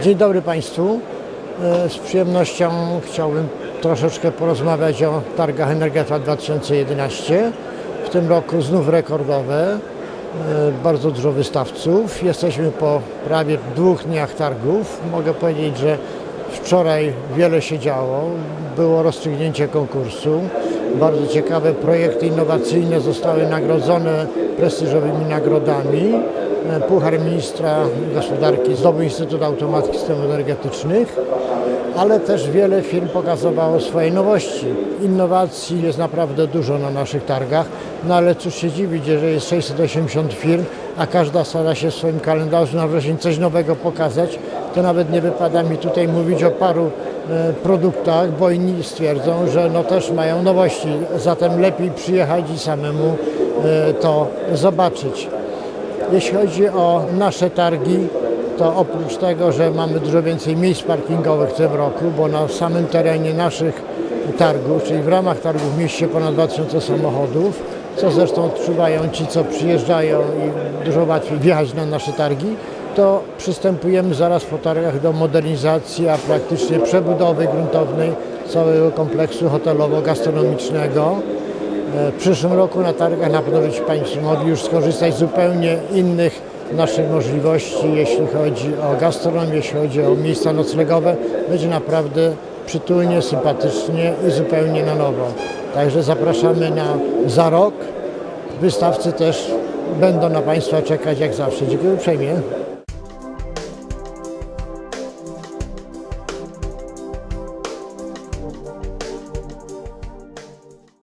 Dzień dobry Państwu. E, Z przyjemnością chciałbym troszeczkę porozmawiać o targach Energeta 2011. W tym roku znów rekordowe, e, bardzo dużo wystawców. Jesteśmy po prawie dwóch dniach targów. Mogę powiedzieć, że wczoraj wiele się działo. Było rozstrzygnięcie konkursu. Bardzo ciekawe projekty innowacyjne zostały nagrodzone prestiżowymi nagrodami. Puchar Ministra Gospodarki zdobył Instytut Automatyki Systemów Energetycznych, ale też wiele firm pokazywało swoje nowości. Innowacji jest naprawdę dużo na naszych targach, no ale cóż się dziwić, że jest 680 firm, a każda stara się w swoim kalendarzu na wrzesień coś nowego pokazać, to nawet nie wypada mi tutaj mówić o paru produktach, bo inni stwierdzą, że no też mają nowości, zatem lepiej przyjechać i samemu e, to zobaczyć. Jeśli chodzi o nasze targi, to oprócz tego, że mamy dużo więcej miejsc parkingowych w tym roku, bo na samym terenie naszych targów, czyli w ramach targów mieści się ponad 2000 samochodów, co zresztą odczuwają ci, co przyjeżdżają i dużo łatwiej wjechać na nasze targi, to przystępujemy zaraz po targach do modernizacji, a praktycznie przebudowy gruntownej całego kompleksu hotelowo-gastronomicznego. E, W przyszłym roku na targach na pewno będziecie Państwo mogli już skorzystać z zupełnie innych naszych możliwości, jeśli chodzi o gastronomię, jeśli chodzi o miejsca noclegowe. Będzie naprawdę przytulnie, sympatycznie i zupełnie na nowo. Także zapraszamy na za rok. Wystawcy też będą na Państwa czekać jak zawsze. Dziękuję uprzejmie.